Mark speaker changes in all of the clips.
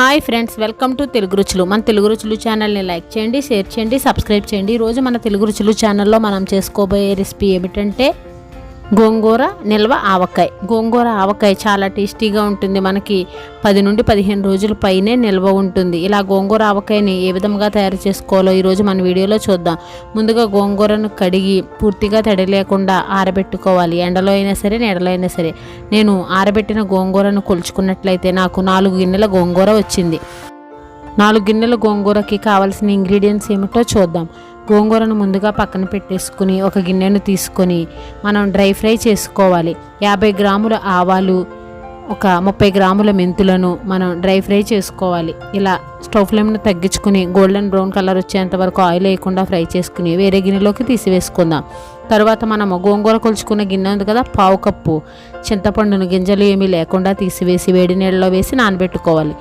Speaker 1: Hi friends welcome to Telugu Ruchulu. మన తెలుగు రుచులు ఛానల్ని లైక్ చేయండి షేర్ చేయండి సబ్స్క్రైబ్ చేయండి. ఈరోజు మన తెలుగు రుచులు ఛానల్లో మనం చేసుకోబోయే రెసిపీ ఏమిటంటే గోంగూర నిల్వ ఆవకాయ. గోంగూర ఆవకాయ చాలా టేస్టీగా ఉంటుంది. మనకి పది నుండి పదిహేను రోజుల పైనే నిల్వ ఉంటుంది. ఇలా గోంగూర ఆవకాయని ఏ విధంగా తయారు చేసుకోవాలో ఈరోజు మన వీడియోలో చూద్దాం. ముందుగా గోంగూరను కడిగి పూర్తిగా తడి లేకుండా ఆరబెట్టుకోవాలి. ఎండలో అయినా సరే నీడలో అయినా సరే. నేను ఆరబెట్టిన గోంగూరను కొలుచుకున్నట్లయితే నాకు నాలుగు గిన్నెల గోంగూర వచ్చింది. నాలుగు గిన్నెల గోంగూరకి కావాల్సిన ఇంగ్రీడియంట్స్ ఏమిటో చూద్దాం. గోంగూరను ముందుగా పక్కన పెట్టేసుకుని ఒక గిన్నెను తీసుకొని మనం డ్రై ఫ్రై చేసుకోవాలి. యాభై గ్రాముల ఆవాలు ఒక ముప్పై గ్రాముల మెంతులను మనం డ్రై ఫ్రై చేసుకోవాలి. ఇలా స్టవ్ ఫ్లేమ్ను తగ్గించుకుని గోల్డెన్ బ్రౌన్ కలర్ వచ్చేంత వరకు ఆయిల్ వేయకుండా ఫ్రై చేసుకుని వేరే గిన్నెలోకి తీసివేసుకుందాం. తర్వాత మనము గోంగూర కొలుచుకున్న గిన్నె ఉంది కదా పావు కప్పు చింతపండును గింజలు ఏమీ లేకుండా తీసివేసి వేడి నీళ్ళలో వేసి నానబెట్టుకోవాలి.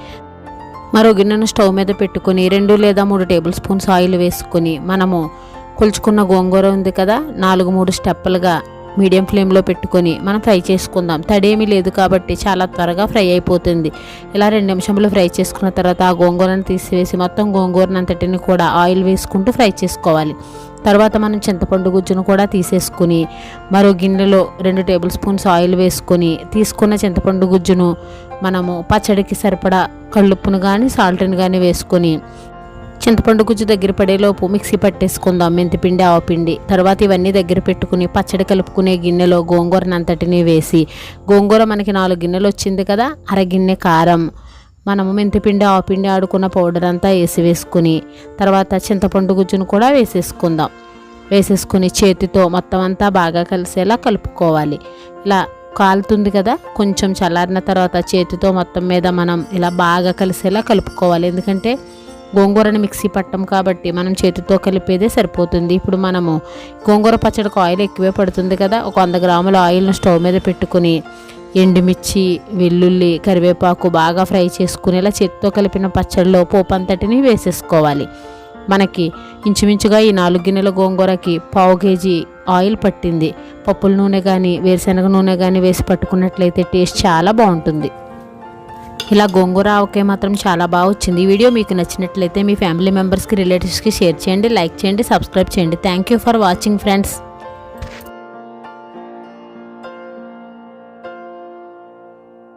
Speaker 1: మరో గిన్నెను స్టవ్ మీద పెట్టుకొని రెండు లేదా మూడు టేబుల్ స్పూన్స్ ఆయిల్ వేసుకుని మనము కొలుచుకున్న గోంగూర ఉంది కదా నాలుగు మూడు స్టెప్పులుగా మీడియం ఫ్లేమ్లో పెట్టుకొని మనం ఫ్రై చేసుకుందాం. తడేమీ లేదు కాబట్టి చాలా త్వరగా ఫ్రై అయిపోతుంది. ఇలా రెండు నిమిషంలో ఫ్రై చేసుకున్న తర్వాత ఆ గోంగూరను తీసివేసి మొత్తం గోంగూరనంతటిని కూడా ఆయిల్ వేసుకుంటూ ఫ్రై చేసుకోవాలి. తర్వాత మనం చింతపండు గుజ్జును కూడా తీసేసుకుని మరో గిన్నెలో రెండు టేబుల్ స్పూన్స్ ఆయిల్ వేసుకొని తీసుకున్న చింతపండు గుజ్జును మనము పచ్చడికి సరిపడా కళ్ళుప్పును కానీ సాల్ట్ని కానీ వేసుకొని చింతపండు గుజ్జు దగ్గర పడేలోపు మిక్సీ పట్టేసుకుందాం. మెంతిపిండి ఆవపిండి. తర్వాత ఇవన్నీ దగ్గర పెట్టుకుని పచ్చడి కలుపుకునే గిన్నెలో గోంగూరనంతటిని వేసి గోంగూర మనకి నాలుగు గిన్నెలు వచ్చింది కదా అర గిన్నె కారం. మనము మెంతిపిండి ఆవపిండి ఆడుకున్న పౌడర్ అంతా వేసి వేసుకుని తర్వాత చింతపండు గుజ్జును కూడా వేసేసుకుందాం. వేసేసుకుని చేతితో మొత్తం అంతా బాగా కలిసేలా కలుపుకోవాలి. ఇలా కాలుతుంది కదా కొంచెం చల్లారిన తర్వాత చేతితో మొత్తం మీద మనం ఇలా బాగా కలిసేలా కలుపుకోవాలి. ఎందుకంటే గోంగూరను మిక్సీ పట్టం కాబట్టి మనం చేతితో కలిపేదే సరిపోతుంది. ఇప్పుడు మనము గోంగూర పచ్చడికి ఆయిల్ ఎక్కువే పడుతుంది కదా ఒక వంద గ్రాముల ఆయిల్ను స్టవ్ మీద పెట్టుకుని ఎండుమిర్చి వెల్లుల్లి కరివేపాకు బాగా ఫ్రై చేసుకునేలా చేతితో కలిపిన పచ్చడిలో పోపు అంతటిని వేసేసుకోవాలి. మనకి ఇంచుమించుగా ఈ నాలుగు గిన్నెల గోంగూరకి పావు కేజీ ఆయిల్ పట్టింది. పప్పుల నూనె కానీ వేరుశనగ నూనె కానీ వేసి పట్టుకున్నట్లయితే టేస్ట్ చాలా బాగుంటుంది. ఇలా గోంగూర ఆవకాయ మాత్రం చాలా బాగా వచ్చింది. ఈ వీడియో మీకు నచ్చినట్లయితే మీ ఫ్యామిలీ మెంబర్స్కి రిలేటివ్స్కి షేర్ చేయండి లైక్ చేయండి సబ్స్క్రైబ్ చేయండి. Thank you for watching friends.